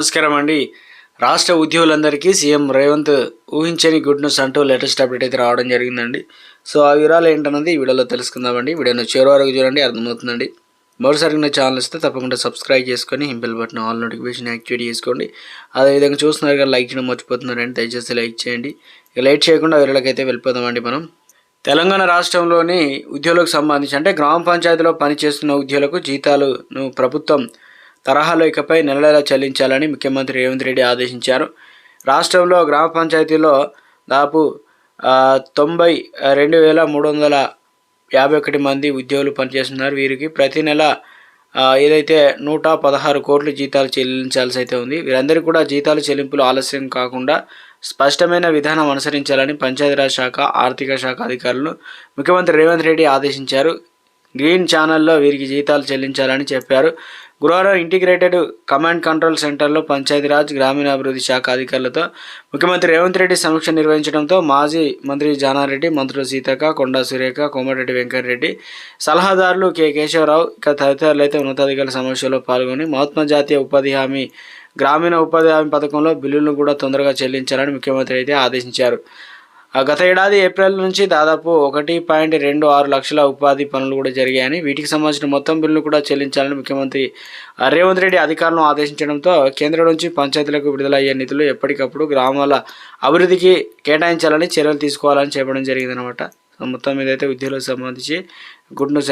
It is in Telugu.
నమస్కారం అండి. రాష్ట్ర ఉద్యోగులందరికీ సీఎం రేవంత్ ఊహించని గుడ్ న్యూస్ అంటూ లేటెస్ట్ అప్డేట్ అయితే రావడం జరిగిందండి. సో ఆ వివరాలు ఏంటన్నది ఈ వీడియోలో తెలుసుకుందామండి. వీడియోను చివరి వరకు చూడండి అర్థమవుతుందండి. మరోసారి నా ఛానల్ ఇస్తే తప్పకుండా సబ్స్క్రైబ్ చేసుకొని హింబెల్ బటన్ ఆల్ నోటిఫికేషన్ యాక్టివేట్ చేసుకోండి. అదేవిధంగా చూస్తున్నారు కానీ లైక్ చేయడం మర్చిపోతున్నారండి దయచేసి లైక్ చేయండి. ఇక లైట్ చేయకుండా వీళ్ళకైతే వెళ్ళిపోదామండి మనం. తెలంగాణ రాష్ట్రంలోని ఉద్యోగులకు సంబంధించి అంటే గ్రామ పంచాయతీలో పనిచేస్తున్న ఉద్యోగులకు జీతాలను ప్రభుత్వం తరహాలో ఇకపై నెల నెలా చెల్లించాలని ముఖ్యమంత్రి రేవంత్ రెడ్డి ఆదేశించారు. రాష్ట్రంలో గ్రామ పంచాయతీలో దాదాపు తొంభై రెండు వేల మూడు వందల యాభై ఒకటి మంది ఉద్యోగులు పనిచేస్తున్నారు. వీరికి ప్రతి నెల ఏదైతే నూట పదహారు కోట్లు జీతాలు చెల్లించాల్సి అయితే ఉంది. వీరందరికీ కూడా జీతాలు చెల్లింపులు ఆలస్యం కాకుండా స్పష్టమైన విధానం అనుసరించాలని పంచాయతీరాజ్ శాఖ ఆర్థిక శాఖ అధికారులు ముఖ్యమంత్రి రేవంత్ రెడ్డి ఆదేశించారు. గ్రీన్ ఛానల్లో వీరికి జీతాలు చెల్లించాలని చెప్పారు. గురువారం ఇంటిగ్రేటెడ్ కమాండ్ కంట్రోల్ సెంటర్లో పంచాయతీరాజ్ గ్రామీణాభివృద్ధి శాఖ అధికారులతో ముఖ్యమంత్రి రేవంత్ రెడ్డి సమీక్ష నిర్వహించడంతో మాజీ మంత్రి జానారెడ్డి మంత్రులు సీతక్క కొండా సురేఖ కోమటిరెడ్డి వెంకటరెడ్డి సలహాదారులు కె కేశవరావు ఇక తదితరులు అయితే ఉన్నతాధికారుల సమీక్షలో పాల్గొని మహాత్మా జాతీయ ఉపాధి హామీ గ్రామీణ ఉపాధి హామీ పథకంలో బిల్లులను కూడా తొందరగా చెల్లించాలని ముఖ్యమంత్రి అయితే ఆదేశించారు. గత ఏడాది ఏప్రిల్ నుంచి దాదాపు ఒకటి పాయింట్ రెండు ఆరు లక్షల ఉపాధి పనులు కూడా జరిగాయని వీటికి సంబంధించిన మొత్తం బిల్లులు కూడా చెల్లించాలని ముఖ్యమంత్రి రేవంత్ రెడ్డి అధికారులను ఆదేశించడంతో కేంద్రం నుంచి పంచాయతీలకు విడుదలయ్యే నిధులు ఎప్పటికప్పుడు గ్రామాల అభివృద్ధికి కేటాయించాలని చర్యలు తీసుకోవాలని చెప్పడం జరిగిందనమాట మొత్తం మీద అయితే ఉద్యోగులకు సంబంధించి గుడ్ న్యూస్